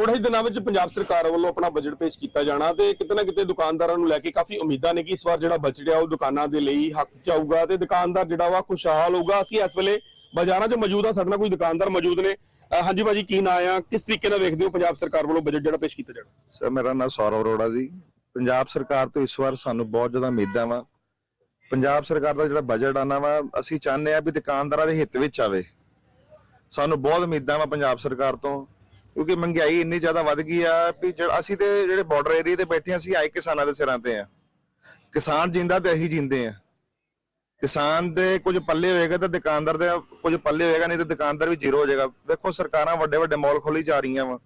ਥੋੜੇ ਹੀ ਦਿਨਾਂ ਵਿੱਚ ਪੰਜਾਬ ਸਰਕਾਰ ਵੱਲੋਂ ਆਪਣਾ ਬਜਟ ਪੇਸ਼ ਕੀਤਾ ਜਾਣਾ ਤੇ ਕਿਤੇ ਨਾ ਕਿਤੇ ਦੁਕਾਨਦਾਰਾਂ ਨੂੰ ਲੈ ਕੇ ਕਾਫੀ ਉਮੀਦਾਂ ਨੇ ਕਿ ਇਸ ਵਾਰ ਜਿਹੜਾ ਬਜਟ ਹੈ ਉਹ ਦੁਕਾਨਾਂ ਦੇ ਲਈ ਹੱਕ ਚ ਤੇ ਦੁਕਾਨਦਾਰ ਜਿਹੜਾ ਵਾ ਖੁਸ਼ਹਾਲ ਹੋਊਗਾ। ਅਸੀਂ ਇਸ ਵੇਲੇ ਬਾਜ਼ਾਰਾਂ 'ਚ ਮੌਜੂਦ ਆ, ਸਾਡੇ ਨਾਲ ਕੋਈ ਦੁਕਾਨਦਾਰ ਮੌਜੂਦ ਨੇ। ਅਹ ਹਾਂਜੀ ਭਾਜੀ, ਕੀ ਨਾਂ ਆ? ਕਿਸ ਤਰੀਕੇ ਨਾਲ ਵੇਖਦੇ ਹੋ ਪੰਜਾਬ ਸਰਕਾਰ ਵੱਲੋਂ ਬਜਟ ਜਿਹੜਾ ਪੇਸ਼ ਕੀਤਾ ਜਾਣਾ? ਸਰ, ਮੇਰਾ ਨਾਮ ਸੌਰਵ ਅਰੋੜਾ ਜੀ। ਪੰਜਾਬ ਸਰਕਾਰ ਤੋਂ ਇਸ ਵਾਰ ਸਾਨੂੰ ਬਹੁਤ ਜ਼ਿਆਦਾ ਉਮੀਦਾਂ ਵਾ। ਪੰਜਾਬ ਸਰਕਾਰ ਦਾ ਜਿਹੜਾ ਬਜਟ ਆਣਾ ਵਾ, ਅਸੀਂ ਚਾਹੁੰਦੇ ਆ ਵੀ ਦੁਕਾਨਦਾਰਾਂ ਦੇ ਹਿੱਤ ਵਿੱਚ ਆਵੇ। ਸਾਨੂੰ ਬਹੁਤ ਉਮੀਦਾਂ ਵਾ ਪੰਜਾਬ ਸਰਕਾਰ ਤੋਂ। ਕਿਉਂਕਿ ਮਹਿੰਗਾਈ ਇੰਨੀ ਜ਼ਿਆਦਾ ਵੱਧ ਗਈ ਆ ਵੀ ਜਿਹੜਾ ਅਸੀਂ ਤੇ ਜਿਹੜੇ ਬਾਰਡਰ ਏਰੀਆ ਤੇ ਬੈਠੇ ਹਾਂ, ਅਸੀਂ ਆਏ ਕਿਸਾਨਾਂ ਦੇ ਸਿਰਾਂ ਤੇ ਆ। ਕਿਸਾਨ ਜਿੰਦਾ ਤੇ ਅਸੀਂ ਜਿੰਦੇ ਆ। ਕਿਸਾਨ ਦੇ ਕੁਝ ਪੱਲੇ ਹੋਏਗਾ ਤੇ ਦੁਕਾਨਦਾਰ ਦੇ ਕੁਝ ਪੱਲੇ ਹੋਏਗਾ, ਨਹੀਂ ਤਾਂ ਦੁਕਾਨਦਾਰ ਵੀ ਜ਼ੀਰੋ ਹੋ ਜਾਏਗਾ। ਵੇਖੋ ਸਰਕਾਰਾਂ ਵੱਡੇ ਵੱਡੇ ਮਾਲ ਖੋਲੀ ਜਾ ਰਹੀਆਂ ਵਾ।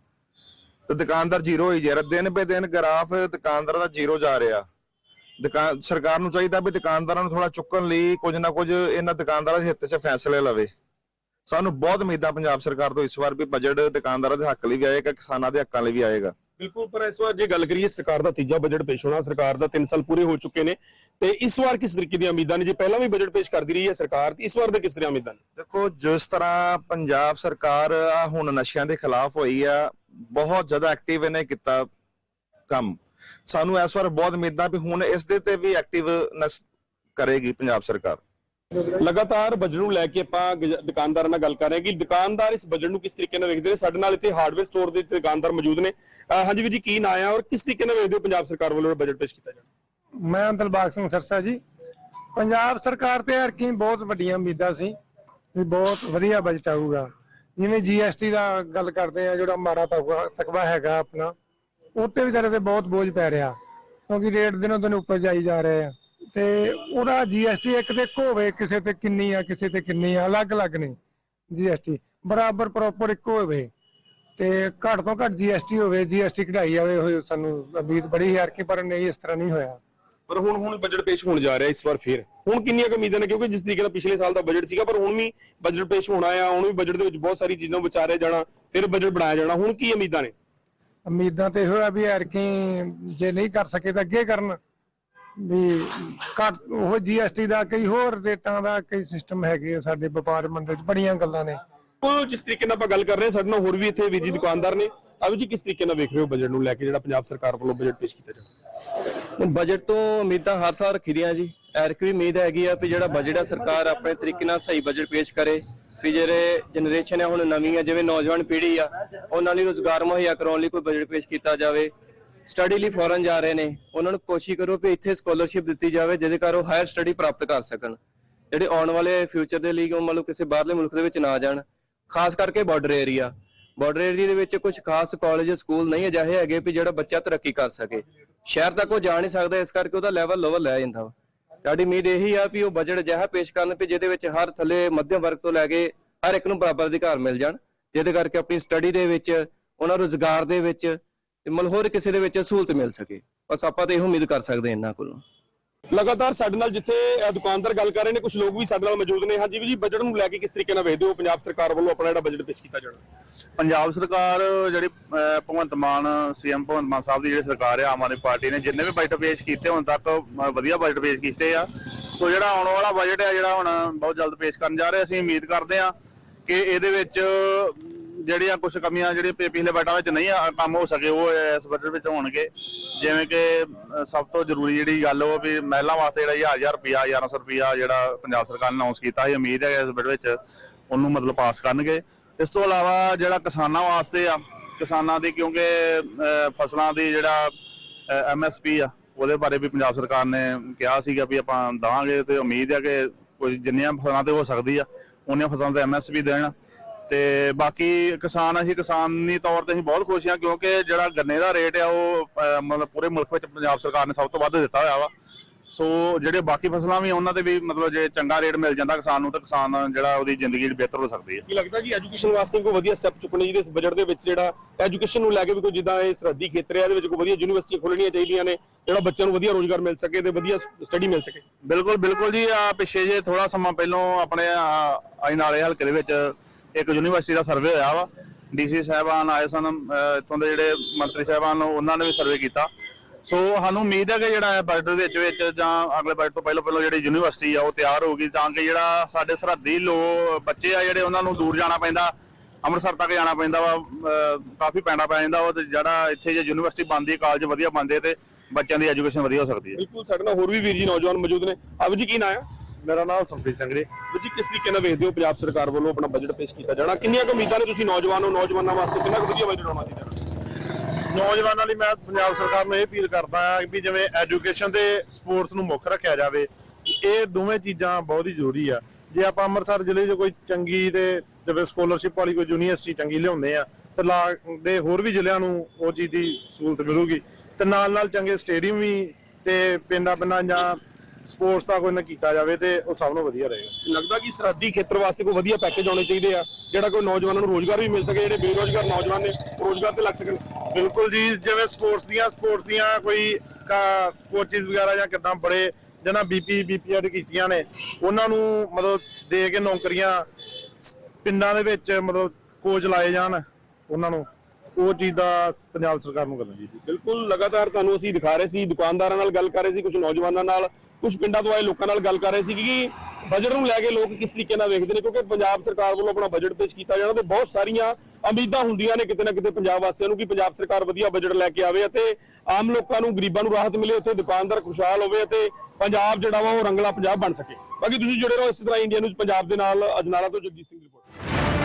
ਤੇ ਦੁਕਾਨਦਾਰ ਜ਼ੀਰੋ ਹੋਈ ਜਾ ਰਿਹਾ। ਦਿਨ ਬੇ ਦਿਨ ਗ੍ਰਾਫ ਦੁਕਾਨਦਾਰ ਦਾ ਜ਼ੀਰੋ ਜਾ ਰਿਹਾ। ਦੁਕਾਨ, ਸਰਕਾਰ ਨੂੰ ਚਾਹੀਦਾ ਵੀ ਦੁਕਾਨਦਾਰਾਂ ਨੂੰ ਥੋੜਾ ਚੁੱਕਣ ਲਈ ਕੁਝ ਨਾ ਕੁਝ ਇਹਨਾਂ ਦੁਕਾਨਦਾਰਾਂ ਦੇ ਹਿੱਤ 'ਚ ਫੈਸਲੇ ਲਵੇ। ਸਾਨੂੰ ਬਹੁਤ ਉਮੀਦਾਂ ਪੰਜਾਬ ਸਰਕਾਰ ਤੋਂ ਇਸ ਵਾਰ ਵੀ ਬਜਟ ਦੁਕਾਨਦਾਰਾਂ ਦੇ ਹੱਕ ਲਈ ਵੀ ਆਏਗਾ ਕਿਸਾਨਾਂ ਦੇ ਹੱਕਾਂ ਲਈ ਵੀ ਆਏਗਾ। ਬਿਲਕੁਲ ਪਰ ਇਸ ਵਾਰ ਜੇ ਗੱਲ ਕਰੀਏ ਸਰਕਾਰ ਦਾ ਤੀਜਾ ਬਜਟ ਪੇਸ਼ ਹੋਣਾ ਸਰਕਾਰ ਦਾ 3 ਸਾਲ ਪੂਰੇ ਹੋ ਚੁੱਕੇ ਨੇ ਤੇ ਇਸ ਵਾਰ ਕਿਸ ਤਰੀਕੇ ਦੀਆਂ ਉਮੀਦਾਂ ਨੇ? ਜੇ ਪਹਿਲਾਂ ਵੀ ਬਜਟ ਪੇਸ਼ ਕਰਦੀ ਰਹੀ ਹੈ ਸਰਕਾਰ ਤੇ ਇਸ ਵਾਰ ਦੇ ਕਿਸ ਤਰ੍ਹਾਂ ਉਮੀਦਾਂ ਨੇ? ਦੇਖੋ ਜਿਸ ਤਰ੍ਹਾਂ ਪੰਜਾਬ ਸਰਕਾਰ ਆ ਹੁਣ ਨਸ਼ਿਆਂ ਦੇ ਖਿਲਾਫ ਹੋਈ ਆ ਬਹੁਤ ਜ਼ਿਆਦਾ ਐਕਟਿਵ ਇਹਨੇ ਕੀਤਾ ਕੰਮ। ਸਾਨੂੰ ਇਸ ਵਾਰ ਬਹੁਤ ਉਮੀਦਾਂ ਵੀ ਹੁਣ ਇਸ ਦੇ ਤੇ ਵੀ ਐਕਟਿਵਨੈਸ ਕਰੇਗੀ ਪੰਜਾਬ ਸਰਕਾਰ। ਲਗਾਤਾਰ ਬਜਟ ਨੂੰ ਲੈ ਕੇ ਆਪਾਂ ਦੁਕਾਨਦਾਰਾਂ ਨਾਲ ਗੱਲ ਕਰ ਰਹੇ ਹਾਂ ਕਿ ਦੁਕਾਨਦਾਰ ਇਸ ਬਜਟ ਨੂੰ ਕਿਸ ਤਰੀਕੇ ਨਾਲ ਵੇਖਦੇ ਨੇ? ਸਾਡੇ ਨਾਲ ਇੱਥੇ ਹਾਰਡਵੇਅਰ ਸਟੋਰ ਦੇ ਦੁਕਾਨਦਾਰ ਮੌਜੂਦ ਨੇ। ਹਾਂਜੀ ਵੀਰ ਜੀ, ਕੀ ਨਾਂ ਆ ਔਰ ਕਿਸ ਤਰੀਕੇ ਨਾਲ ਵੇਖਦੇ ਹੋ ਪੰਜਾਬ ਸਰਕਾਰ ਵੱਲੋਂ ਬਜਟ ਪੇਸ਼ ਕੀਤਾ ਜਾਣਾ ਮੈਂ ਦਿਲਬਾਗ ਸਿੰਘ ਸਰਸਾ ਜੀ। ਪੰਜਾਬ ਸਰਕਾਰ ਤੇ ਹਰਕੀ ਬਹੁਤ ਵੱਡੀਆਂ ਉਮੀਦਾਂ ਸੀ ਵੀ ਬਹੁਤ ਵਧੀਆ ਬਜਟ ਆਊਗਾ। ਜਿਵੇਂ ਜੀਐਸਟੀ ਦਾ ਗੱਲ ਕਰਦੇ ਆ ਜਿਹੜਾ ਮਾੜਾ ਤਕਵਾ ਤਕਵਾ ਹੈਗਾ ਆਪਣਾ ਉੱਤੇ ਵਿਚਾਰੇ ਤੇ ਬਹੁਤ ਬੋਝ ਪੈ ਰਿਹਾ। ਕਿਉਂਕਿ ਰੇਟ ਦਿਨੋਂ ਦਿਨ ਉੱਪਰ ਜਾਈ ਜਾ ਰਹੇ ਆ। ਤੇ ਉਹਦਾ ਜੀਐਸਟੀ ਇੱਕ ਤੇ ਹੋਵੇ ਕਿਸੇ ਤੇ ਕਿੰਨੀ ਆ ਕਿਸੇ ਤੇ ਕਿੰਨੀ ਆ ਅਲੱਗ-ਅਲੱਗ ਨਹੀਂ ਜੀਐਸਟੀ ਬਰਾਬਰ ਪ੍ਰੋਪਰ ਇੱਕੋ ਹੋਵੇ ਤੇ ਘੱਟ ਤੋਂ ਘੱਟ ਜੀਐਸਟੀ ਹੋਵੇ ਜੀਐਸਟੀ ਕਢਾਈ ਜਾਵੇ ਉਹ ਸਾਨੂੰ ਉਮੀਦ ਬੜੀ ਹੈ ਕਿ ਪਰ ਨਹੀਂ ਇਸ ਤਰ੍ਹਾਂ ਨਹੀਂ ਹੋਇਆ। ਪਰ ਹੁਣ ਹੁਣ ਬਜਟ ਪੇਸ਼ ਹੋਣ ਜਾ ਰਿਹਾ ਇਸ ਵਾਰ ਫੇਰ। ਹੁਣ ਕਿੰਨੀਆਂ ਕੁ ਉਮੀਦਾਂ ਨੇ ਕਿਉਂਕਿ ਜਿਸ ਤਰੀਕੇ ਨਾਲ ਪਿਛਲੇ ਸਾਲ ਦਾ ਬਜਟ ਸੀਗਾ ਪਰ ਹੁਣ ਵੀ ਬਜਟ ਪੇਸ਼ ਹੋਣਾ ਆ ਹੁਣ ਵੀ ਬਜਟ ਦੇ ਵਿੱਚ ਬਹੁਤ ਸਾਰੀ ਚੀਜ਼ਾਂ ਨੂੰ ਵਿਚਾਰਿਆ ਜਾਣਾ ਫਿਰ ਬਜਟ ਬਣਾਇਆ ਜਾਣਾ। ਹੁਣ ਕੀ ਉਮੀਦਾਂ ਨੇ? ਉਮੀਦਾਂ ਤੇ ਇਹੋ ਆ ਵੀ ਐਰਕੀ ਜੇ ਨਹੀਂ ਕਰ ਸਕੇ ਤਾਂ ਅੱਗੇ ਕਰਨ। ਵੀ ਘੱਟ ਉਹ ਜੀਐਸਟੀ ਦਾ ਕਈ ਹੋਰ ਰੇਟਾਂ ਦਾ ਕਈ ਸਿਸਟਮ ਹੈਗੇ ਆ ਸਾਡੇ ਵਪਾਰ ਮੰਡਲ 'ਚ ਬੜੀਆਂ ਗੱਲਾਂ ਨੇ। ਉਹ ਜਿਸ ਤਰੀਕੇ ਨਾਲ ਆਪਾਂ ਗੱਲ ਕਰ ਰਹੇ ਹਾਂ ਸਾਡੇ ਨਾਲ ਹੋਰ ਵੀ ਇੱਥੇ ਵੀਰ ਜੀ ਦੁਕਾਨਦਾਰ ਨੇ। ਅਭੀ ਜੀ ਕਿਸ ਤਰੀਕੇ ਨਾਲ ਵੇਖ ਰਹੇ ਹੋ ਬਜਟ ਨੂੰ ਲੈ ਕੇ ਜਿਹੜਾ ਪੰਜਾਬ ਸਰਕਾਰ ਵੱਲੋਂ ਬਜਟ ਪੇਸ਼ ਕੀਤਾ ਜਾਣਾ ਬਜਟ ਤੋਂ ਉਮੀਦਾਂ ਹਰ ਸਾਲ ਰੱਖੀ ਦੀਆਂ ਜੀ। ਐਰਕ ਵੀ ਉਮੀਦ ਹੈਗੀ ਆ ਵੀ ਜਿਹੜਾ ਬਜਟ ਆ ਸਰਕਾਰ ਆਪਣੇ ਤਰੀਕੇ ਨਾਲ ਸਹੀ ਬਜਟ ਪੇਸ਼ ਕਰੇ। ਵੀ ਜਿਹੜੇ ਜਨਰੇਸ਼ਨ ਹੈ ਹੁਣ ਨਵੀਂ ਆ ਜਿਵੇਂ ਨੌਜਵਾਨ ਪੀੜ੍ਹੀ ਆ ਉਹਨਾਂ ਲਈ ਰੋਜ਼ਗਾਰ ਮੁਹੱਈਆ ਕਰਾਉਣ ਲਈ ਕੋਈ ਬਜਟ ਪੇਸ਼ ਕੀਤਾ ਜਾਵੇ। ਸਟੱਡੀ ਲਈ ਫੋਰਨ ਜਾ ਰਹੇ ਨੇ, ਉਹਨਾਂ ਨੂੰ ਕੋਸ਼ਿਸ਼ ਕਰੋ ਵੀ ਇੱਥੇ ਸਕਾਲਰਸ਼ਿਪ ਦਿੱਤੀ ਜਾਵੇ, ਜਿਹਦੇ ਕਰ ਉਹ ਹਾਇਰ ਸਟੱਡੀ ਪ੍ਰਾਪਤ ਕਰ ਸਕਣ। ਜਿਹੜੇ ਆਉਣ ਵਾਲੇ ਫਿਊਚਰ ਦੇ ਲਈ, ਉਹ ਮੰਨ ਕਿਸੇ ਬਾਹਰਲੇ ਮੁਲਕ ਦੇ ਵਿੱਚ ਨਾ ਜਾਣ। ਖਾਸ ਕਰਕੇ ਬਾਰਡਰ ਏਰੀਆ ਬਾਰਡਰ ਏਰੀਆ ਦੇ ਵਿੱਚ ਕੁਝ ਖਾਸ ਕਾਲਜ ਸਕੂਲ ਨਹੀਂ ਅਜਿਹੇ ਹੈਗੇ ਵੀ ਜਿਹੜਾ ਬੱਚਾ ਤਰੱਕੀ ਕਰ ਸਕੇ। ਸ਼ਹਿਰ ਤੱਕ ਉਹ ਜਾ ਨਹੀਂ ਸਕਦਾ, ਇਸ ਕਰਕੇ ਉਹਦਾ ਲੈਵਲ ਲੋਵਰ ਲੈ ਜਾਂਦਾ ਵਾ। ਸਾਡੀ ਉਮੀਦ ਇਹੀ ਆ ਵੀ ਉਹ ਬਜਟ ਅਜਿਹਾ ਪੇਸ਼ ਕਰਨ ਵੀ ਜਿਹਦੇ ਵਿੱਚ ਹਰ ਥੱਲੇ ਮੱਧਮ ਵਰਗ ਤੋਂ ਲੈ ਕੇ ਹਰ ਇੱਕ ਨੂੰ ਬਰਾਬਰ ਅਧਿਕਾਰ ਮਿਲ ਜਾਣ, ਜਿਹਦੇ ਕਰਕੇ ਆਪਣੀ ਸਟੱਡੀ ਦੇ ਵਿੱਚ, ਉਹਨਾਂ ਰੋਜ਼ਗਾਰ ਦੇ ਵਿੱਚ ਤੇ ਮਤਲਬ ਹੋਰ ਕਿਸੇ ਦੇ ਵਿੱਚ ਸਹੂਲਤ ਮਿਲ ਸਕੇ। ਬਸ ਆਪਾਂ ਤਾਂ ਇਹੋ ਉਮੀਦ ਕਰ ਸਕਦੇ ਹਾਂ ਇਹਨਾਂ ਕੋਲੋਂ। ਲਗਾਤਾਰ ਸਾਡੇ ਨਾਲ ਜਿੱਥੇ ਦੁਕਾਨਦਾਰ ਗੱਲ ਕਰ ਰਹੇ ਨੇ ਕੁਝ ਲੋਕ ਵੀ ਸਾਡੇ ਨਾਲ ਮੌਜੂਦ ਨੇ। ਹਾਂਜੀ ਵੀ ਜੀ ਬਜਟ ਨੂੰ ਲੈ ਕੇ ਕਿਸ ਤਰੀਕੇ ਨਾਲ ਵੇਖਦੇ ਹੋ? ਪੰਜਾਬ ਸਰਕਾਰ ਵੱਲੋਂ ਆਪਣਾ ਜਿਹੜਾ ਬਜਟ ਪੇਸ਼ ਕੀਤਾ ਜਾਣਾ। ਪੰਜਾਬ ਸਰਕਾਰ ਜਿਹੜੀ ਭਗਵੰਤ ਮਾਨ ਸੀਐਮ ਭਗਵੰਤ ਮਾਨ ਸਾਹਿਬ ਦੀ ਜਿਹੜੀ ਸਰਕਾਰ ਹੈ ਆਮ ਆਦਮੀ ਪਾਰਟੀ ਨੇ ਜਿੰਨੇ ਵੀ ਬਜਟ ਪੇਸ਼ ਕੀਤੇ ਹੁਣ ਤੱਕ ਵਧੀਆ ਬਜਟ ਪੇਸ਼ ਕੀਤੇ ਆ। ਸੋ ਜਿਹੜਾ ਆਉਣ ਵਾਲਾ ਬਜਟ ਹੈ ਜਿਹੜਾ ਹੁਣ ਬਹੁਤ ਜਲਦ ਪੇਸ਼ ਕਰਨ ਜਾ ਰਹੇ ਅਸੀਂ ਉਮੀਦ ਕਰਦੇ ਆ ਕਿ ਇਹਦੇ ਵਿੱਚ ਜਿਹੜੀਆਂ ਕੁਝ ਕਮੀਆਂ ਜਿਹੜੇ ਪਿ- ਪਿਛਲੇ ਬਜਟਾਂ ਵਿੱਚ ਨਹੀਂ ਆ- ਕੰਮ ਹੋ ਸਕੇ ਉਹ ਇਸ ਬਜਟ ਵਿੱਚ ਹੋਣਗੇ। ਜਿਵੇਂ ਕਿ ਅਹ, ਸਭ ਤੋਂ ਜ਼ਰੂਰੀ ਜਿਹੜੀ ਗੱਲ ਉਹ ਵੀ ਮਹਿਲਾ ਵਾਸਤੇ ਜਿਹੜਾ 1000 ਰੁਪਿਆ 1100 ਰੁਪਿਆ ਜਿਹੜਾ ਪੰਜਾਬ ਸਰਕਾਰ ਨੇ ਅਨਾਉਂਸ ਕੀਤਾ ਹੈ ਉਮੀਦ ਹੈ ਕਿ ਇਸ ਬਜਟ ਵਿੱਚ ਉਹਨੂੰ ਮਤਲਬ ਪਾਸ ਕਰਨਗੇ। ਇਸ ਤੋਂ ਇਲਾਵਾ ਜਿਹੜਾ ਕਿਸਾਨਾਂ ਵਾਸਤੇ ਆ ਕਿਸਾਨਾਂ ਦੀ ਕਿਉਂਕਿ ਅਹ, ਫਸਲਾਂ ਦੀ ਜਿਹੜਾ ਐਮਐਸਪੀ ਆ ਉਹਦੇ ਬਾਰੇ ਵੀ ਪੰਜਾਬ ਸਰਕਾਰ ਨੇ ਕਿਹਾ ਸੀਗਾ ਵੀ ਆਪਾਂ ਦਾਂਗੇ ਤੇ ਉਮੀਦ ਹੈ ਕਿ ਕੋਈ ਜਿੰਨੀਆਂ ਫਸਲਾਂ ਤੇ ਹੋ ਸਕਦੀ ਆ ਉਹਨੀਆਂ ਫਸਲਾਂ ਤੇ ਐਮਐਸਪੀ ਦੇਣ। ਤੇ ਬਾਕੀ ਕਿਸਾਨ ਅਸੀਂ ਕਿਸਾਨੀ ਤੌਰ ਤੇ ਅਸੀਂ ਬਹੁਤ ਖੁਸ਼ ਹਾਂ ਕਿਉਂਕਿ ਜਿਹੜਾ ਗੰਨੇ ਦਾ ਰੇਟ ਆ ਉਹ ਅਹ, ਮਤਲਬ ਪੂਰੇ ਮੁਲਕ ਵਿੱਚ ਪੰਜਾਬ ਸਰਕਾਰ ਨੇ ਸਭ ਤੋਂ ਵੱਧ ਦਿੱਤਾ ਹੋਇਆ ਵਾ। ਸੋ ਜਿਹੜੇ ਬਾਕੀ ਫਸਲਾਂ ਵੀ ਉਹਨਾਂ ਤੇ ਵੀ ਮਤਲਬ ਜੇ ਚੰਗਾ ਰੇਟ ਮਿਲ ਜਾਂਦਾ ਕਿਸਾਨ ਨੂੰ ਤਾਂ ਕਿਸਾਨ ਜਿਹੜਾ ਉਹਦੀ ਜ਼ਿੰਦਗੀ ਬਿਹਤਰ ਹੋ ਸਕਦੀ ਹੈ। ਕੀ ਲੱਗਦਾ ਕਿ ਐਜੂਕੇਸ਼ਨ ਵਾਸਤੇ ਕੋਈ ਵਧੀਆ ਸਟੈਪ ਚੁੱਕਣੇ ਜਿਹਦੇ ਇਸ ਬਜਟ ਦੇ ਵਿੱਚ ਜਿਹੜਾ ਐਜੂਕੇਸ਼ਨ ਨੂੰ ਲੈ ਕੇ ਵੀ ਕੋਈ ਜਿੱਦਾਂ ਇਹ ਸਰਹੱਦੀ ਖੇਤਰ ਹੈ ਇਹਦੇ ਵਿੱਚ ਕੋਈ ਵਧੀਆ ਯੂਨੀਵਰਸਿਟੀਆਂ ਖੋਲਣੀਆਂ ਚਾਹੀਦੀਆਂ ਨੇ ਜਿਹੜਾ ਬੱਚਿਆਂ ਨੂੰ ਵਧੀਆ ਰੋਜ਼ਗਾਰ ਮਿਲ ਸਕੇ ਤੇ ਵਧੀਆ ਸਟੱਡੀ ਮਿਲ ਸਕੇ? ਬਿਲਕੁਲ ਬਿਲਕੁਲ ਜੀ ਆ ਪਿੱਛੇ ਜੇ ਥੋੜਾ ਸਮਾਂ ਪਹਿਲਾਂ ਆਪਣੇ ਅਜਨਾਲੇ ਹਲਕੇ ਦੇ ਵਿੱਚ ਇੱਕ ਯੂਨੀਵਰਸਿਟੀ ਦਾ ਸਰਵੇ ਹੋਇਆ ਵਾ ਡੀਸੀ ਸਾਹਿਬਾਨ ਆਏ ਸਨ ਅਹ, ਦੇ ਜਿਹੜੇ ਮੰਤਰੀ ਸਾਹਿਬਾਨ ਉਹਨਾਂ ਨੇ ਵੀ ਸਰਵੇ ਕੀਤਾ। ਸੋ ਸਾਨੂੰ ਉਮੀਦ ਹੈ ਕਿ ਜਿਹੜਾ ਬਜਟ ਵਿੱਚ ਵਿੱਚ ਜਾਂ ਅਗਲੇ ਬਜਟ ਤੋਂ ਪਹਿਲਾਂ ਪਹਿਲਾਂ ਜਿਹੜੀ ਯੂਨੀਵਰਸਿਟੀ ਆ ਉਹ ਤਿਆਰ ਹੋਊਗੀ ਤਾਂ ਕਿ ਜਿਹੜਾ ਸਾਡੇ ਸਰਹੱਦੀ ਲੋ ਬੱਚੇ ਆ ਜਿਹੜੇ ਉਹਨਾਂ ਨੂੰ ਦੂਰ ਜਾਣਾ ਪੈਂਦਾ ਅੰਮ੍ਰਿਤਸਰ ਤੱਕ ਜਾਣਾ ਪੈਂਦਾ ਵਾ ਕਾਫੀ ਪੈਂਡਾ ਪੈ ਜਾਂਦਾ ਵਾ ਤੇ ਜਿਹੜਾ ਇੱਥੇ ਜੇ ਯੂਨੀਵਰਸਿਟੀ ਬਣਦੀ ਕਾਲਜ ਵਧੀਆ ਬਣਦੇ ਤੇ ਬੱਚਿਆਂ ਦੀ ਐਜੂਕੇਸ਼ਨ ਵਧੀਆ ਹੋ ਸਕਦੀ ਹੈ। ਬਿਲਕੁਲ ਸਾਡੇ ਨਾਲ ਹੋਰ ਵੀ ਵੀਰ ਜੀ ਨੌਜਵਾਨ ਮੌਜੂਦ ਨੇ। ਅਬ ਜੀ ਕੀ ਨਾਂ ਹੈ ਮੇਰਾ ਨਾਮ ਸੰਪ੍ਰੀਤ ਸਿੰਘ ਜੀ ਜੀ, ਕਿਸ ਤਰੀਕੇ ਨਾਲ ਵੇਖਦੇ ਹੋ ਪੰਜਾਬ ਸਰਕਾਰ ਵੱਲੋਂ ਆਪਣਾ ਬਜਟ ਪੇਸ਼ ਕੀਤਾ ਜਾਣਾ? ਕਿੰਨੀਆਂ ਕੁ ਉਮੀਦਾਂ ਨੇ ਤੁਸੀਂ ਨੌਜਵਾਨ ਨੌਜਵਾਨਾਂ ਵਾਸਤੇ? ਕਿੰਨਾ ਕੁ ਵਧੀਆ ਬਜਟ ਆਉਣਾ ਚਾਹੀਦਾ? ਨੌਜਵਾਨਾਂ ਲਈ ਮੈਂ ਪੰਜਾਬ ਸਰਕਾਰ ਨੂੰ ਇਹ ਅਪੀਲ ਕਰਦਾ ਹਾਂ ਵੀ ਜਿਵੇਂ ਐਜੂਕੇਸ਼ਨ ਤੇ ਸਪੋਰਟਸ ਨੂੰ ਮੁੱਖ ਰੱਖਿਆ ਜਾਵੇ, ਇਹ ਦੋਵੇਂ ਚੀਜ਼ਾਂ ਬਹੁਤ ਹੀ ਜ਼ਰੂਰੀ ਆ। ਜੇ ਆਪਾਂ ਅੰਮ੍ਰਿਤਸਰ ਜ਼ਿਲ੍ਹੇ 'ਚ ਕੋਈ ਚੰਗੀ ਤੇ ਜਿਵੇਂ ਸਕਾਲਰਸ਼ਿਪ ਵਾਲੀ ਕੋਈ ਯੂਨੀਵਰਸਿਟੀ ਚੰਗੀ ਲਿਆਉਂਦੇ ਆ, ਤੇ ਲਾ ਦੇ ਹੋਰ ਵੀ ਜ਼ਿਲ੍ਹਿਆਂ ਨੂੰ ਉਹ ਚੀਜ਼ ਦੀ ਸਹੂਲਤ ਮਿਲੂਗੀ, ਤੇ ਨਾਲ ਨਾਲ ਚੰਗੇ ਸਟੇਡੀਅਮ ਵੀ ਤੇ ਪਿੰਡਾਂ ਪਿੰਡਾਂ ਜਾਂ ਸਪੋਰਟਸ ਦਾ ਕੋਈ ਨਾ ਕੀਤਾ ਜਾਵੇ ਤੇ ਉਹ ਸਭ ਨੂੰ ਵਧੀਆ ਰਹੇਗਾ। ਲੱਗਦਾ ਕਿ ਸਰਹੱਦੀ ਖੇਤਰ ਵਾਸਤੇ ਕੋਈ ਵਧੀਆ ਪੈਕੇਜ ਆਉਣੇ ਚਾਹੀਦੇ ਆ ਜਿਹੜਾ ਕੋਈ ਨੌਜਵਾਨਾਂ ਨੂੰ ਰੋਜ਼ਗਾਰ ਵੀ ਮਿਲ ਸਕੇ ਜਿਹੜੇ ਬੇਰੋਜ਼ਗਾਰ ਨੌਜਵਾਨ ਨੇ ਰੋਜ਼ਗਾਰ ਤੇ ਲੱਗ ਸਕਣ? ਬਿਲਕੁਲ ਜੀ ਜਿਵੇਂ ਸਪੋਰਟਸ ਦੀਆਂ ਸਪੋਰਟਸ ਦੀਆਂ ਕੋਈ ਕੋਚਿਸ ਵਗੈਰਾ ਜਾਂ ਕਿਦਾਂ ਬੜੇ ਜਿਹਨਾਂ ਬੀਪੀ ਬੀਪੀਐਡ ਕੀਤੀਆਂ ਨੇ ਉਹਨਾਂ ਨੂੰ ਮਤਲਬ ਦੇ ਕੇ ਨੌਕਰੀਆਂ ਪਿੰਡਾਂ ਦੇ ਵਿੱਚ ਮਤਲਬ ਕੋਚ ਲਾਏ ਜਾਣ ਉਹਨਾਂ ਨੂੰ ਉਹ ਚੀਜ਼ ਦਾ ਪੰਜਾਬ ਸਰਕਾਰ ਨੂੰ ਕਰਨਾ ਚਾਹੀਦੀ। ਬਿਲਕੁਲ ਲਗਾਤਾਰ ਤੁਹਾਨੂੰ ਅਸੀਂ ਦਿਖਾ ਰਹੇ ਸੀ ਦੁਕਾਨਦਾਰਾਂ ਨਾਲ ਗੱਲ ਕਰ ਰਹੇ ਸੀ ਕੁਝ ਨੌਜਵਾਨਾਂ ਨਾਲ। ਕੁਝ ਪਿੰਡਾਂ ਤੋਂ ਆਏ ਲੋਕਾਂ ਨਾਲ ਗੱਲ ਕਰ ਰਹੇ ਸੀ ਕਿ ਬਜਟ ਨੂੰ ਲੈ ਕੇ ਲੋਕ ਕਿਸ ਤਰੀਕੇ ਨਾਲ ਵੇਖਦੇ ਨੇ, ਕਿਉਂਕਿ ਪੰਜਾਬ ਸਰਕਾਰ ਵੱਲੋਂ ਆਪਣਾ ਬਜਟ ਪੇਸ਼ ਕੀਤਾ ਜਾਣਾ ਤੇ ਬਹੁਤ ਸਾਰੀਆਂ ਉਮੀਦਾਂ ਹੁੰਦੀਆਂ ਨੇ ਕਿਤੇ ਨਾ ਕਿਤੇ ਪੰਜਾਬ ਵਾਸੀਆਂ ਨੂੰ ਕਿ ਪੰਜਾਬ ਸਰਕਾਰ ਵਧੀਆ ਬਜਟ ਲੈ ਕੇ ਆਵੇ ਅਤੇ ਆਮ ਲੋਕਾਂ ਨੂੰ, ਗਰੀਬਾਂ ਨੂੰ ਰਾਹਤ ਮਿਲੇ, ਉੱਥੇ ਦੁਕਾਨਦਾਰ ਖੁਸ਼ਹਾਲ ਹੋਵੇ ਅਤੇ ਪੰਜਾਬ ਜਿਹੜਾ ਵਾ ਉਹ ਰੰਗਲਾ ਪੰਜਾਬ ਬਣ ਸਕੇ। ਬਾਕੀ ਤੁਸੀਂ ਜੁੜੇ ਰਹੋ ਇਸ ਤਰ੍ਹਾਂ ਇੰਡੀਆ ਨਿਊਜ਼ ਪੰਜਾਬ ਦੇ ਨਾਲ, ਅਜਨਾਲਾ ਤੋਂ ਜਗਜੀਤ ਸਿੰਘ ਰਿਪੋਰਟ।